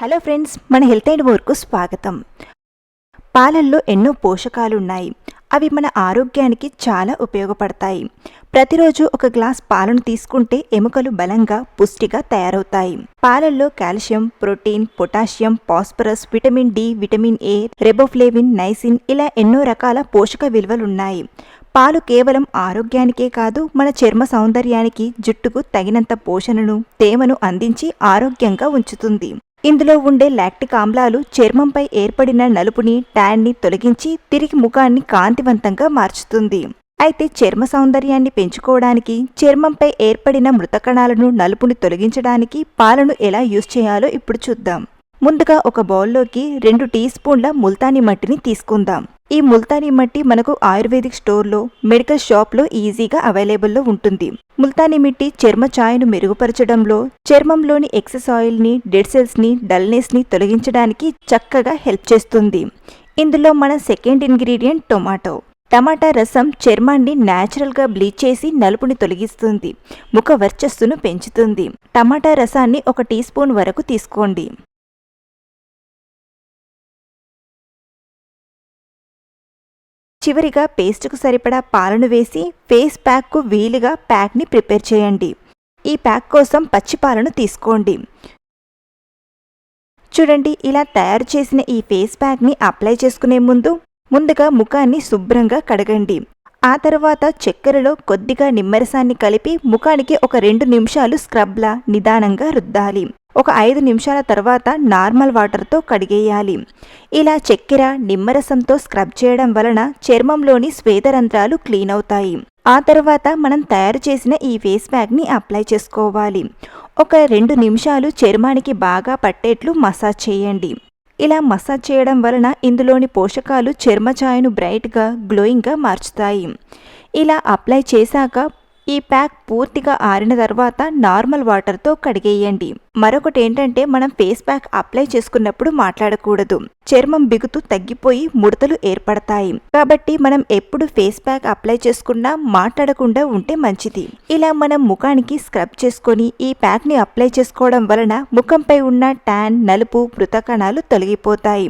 Hello friends మన health and వర్క్కు స్వాగతం. పాలల్లో ఎన్నో పోషకాలున్నాయి. అవి మన ఆరోగ్యానికి చాలా ఉపయోగపడతాయి. ప్రతిరోజు ఒక గ్లాస్ పాలను తీసుకుంటే ఎముకలు బలంగా పుష్టిగా తయారవుతాయి. పాలల్లో calcium protein potassium phosphorus vitamin D vitamin A riboflavin niacin ఇలా ఎన్నో రకాల పోషక విలువలున్నాయి. పాలు కేవలం ఆరోగ్యానికే కాదు మన చర్మ సౌందర్యానికి జుట్టుకు తగినంత పోషణను తేమను అందించి ఆరోగ్యంగా ఉంచుతుంది. ఇందులో ఉండే లాక్టిక్ ఆమ్లాలు చర్మంపై ఏర్పడిన నలుపుని ట్యాన్ని తొలగించి తిరిగి ముఖాన్ని కాంతివంతంగా మార్చుతుంది. అయితే చర్మ సౌందర్యాన్ని పెంచుకోవడానికి చర్మంపై ఏర్పడిన మృతకణాలను నలుపుని తొలగించడానికి పాలను ఎలా యూజ్ చేయాలో ఇప్పుడు చూద్దాం. ముందుగా ఒక బౌల్లోకి రెండు టీ స్పూన్ల ముల్తానీ మట్టిని తీసుకుందాం. ఈ ముల్తానీ మట్టి మనకు ఆయుర్వేదిక్ స్టోర్లో మెడికల్ షాప్లో ఈజీగా అవైలబుల్లో ఉంటుంది. ముల్తానీ మిట్టి చర్మ ఛాయను మెరుగుపరచడంలో చర్మంలోని ఎక్సెస్ ఆయిల్ని డెడ్ సెల్స్ని డల్నెస్ని తొలగించడానికి చక్కగా హెల్ప్ చేస్తుంది. ఇందులో మన సెకండ్ ఇంగ్రీడియంట్ టొమాటో. టమాటా రసం చర్మాన్ని న్యాచురల్గా బ్లీచ్ చేసి నలుపుని తొలగిస్తుంది. ముఖ వర్చస్సును పెంచుతుంది. టమాటా రసాన్ని ఒక టీ స్పూన్ వరకు తీసుకోండి. చివరిగా పేస్ట్కు సరిపడా పాలను వేసి ఫేస్ ప్యాక్కు వీలుగా ప్యాక్ని ప్రిపేర్ చేయండి. ఈ ప్యాక్ కోసం పచ్చి పాలను తీసుకోండి. చూడండి ఇలా తయారు చేసిన ఈ ఫేస్ ప్యాక్ని అప్లై చేసుకునే ముందు ముందుగా ముఖాన్ని శుభ్రంగా కడగండి. ఆ తర్వాత చక్కెరలో కొద్దిగా నిమ్మరసాన్ని కలిపి ముఖానికి ఒక రెండు నిమిషాలు స్క్రబ్లా నిదానంగా రుద్దాలి. ఒక ఐదు నిమిషాల తర్వాత నార్మల్ వాటర్తో కడిగేయాలి. ఇలా చక్కెర నిమ్మరసంతో స్క్రబ్ చేయడం వలన చర్మంలోని శ్వేతరంధ్రాలు క్లీన్ అవుతాయి. ఆ తర్వాత మనం తయారు చేసిన ఈ ఫేస్ ప్యాక్ని అప్లై చేసుకోవాలి. ఒక రెండు నిమిషాలు చర్మానికి బాగా పట్టేట్లు మసాజ్ చేయండి. ఇలా మసాజ్ చేయడం వలన ఇందులోని పోషకాలు చర్మఛాయను బ్రైట్గా గ్లోయింగ్గా మార్చుతాయి. ఇలా అప్లై చేశాక ఈ ప్యాక్ పూర్తిగా ఆరిన తర్వాత నార్మల్ వాటర్తో కడిగేయండి. మరొకటి ఏంటంటే మనం ఫేస్ ప్యాక్ అప్లై చేసుకున్నప్పుడు మాట్లాడకూడదు. చర్మం బిగుతూ తగ్గిపోయి ముడతలు ఏర్పడతాయి. కాబట్టి మనం ఎప్పుడు ఫేస్ ప్యాక్ అప్లై చేసుకున్నా మాట్లాడకుండా ఉంటే మంచిది. ఇలా మనం ముఖానికి స్క్రబ్ చేసుకొని ఈ ప్యాక్ని అప్లై చేసుకోవడం వలన ముఖంపై ఉన్న ట్యాన్ నలుపు మృతకణాలు తొలగిపోతాయి.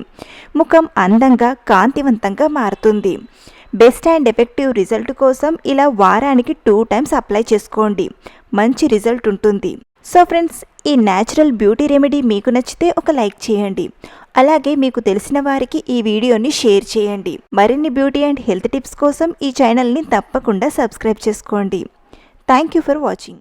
ముఖం అందంగా కాంతివంతంగా మారుతుంది. బెస్ట్ అండ్ ఎఫెక్టివ్ రిజల్ట్ కోసం ఇలా వారానికి టూ టైమ్స్ అప్లై చేసుకోండి. మంచి రిజల్ట్ ఉంటుంది. సో ఫ్రెండ్స్ ఈ న్యాచురల్ బ్యూటీ రెమెడీ మీకు నచ్చితే ఒక లైక్ చేయండి. అలాగే మీకు తెలిసిన వారికి ఈ వీడియోని షేర్ చేయండి. మరిన్ని బ్యూటీ అండ్ హెల్త్ టిప్స్ కోసం ఈ ఛానల్ని తప్పకుండా సబ్స్క్రైబ్ చేసుకోండి. Thank you for watching.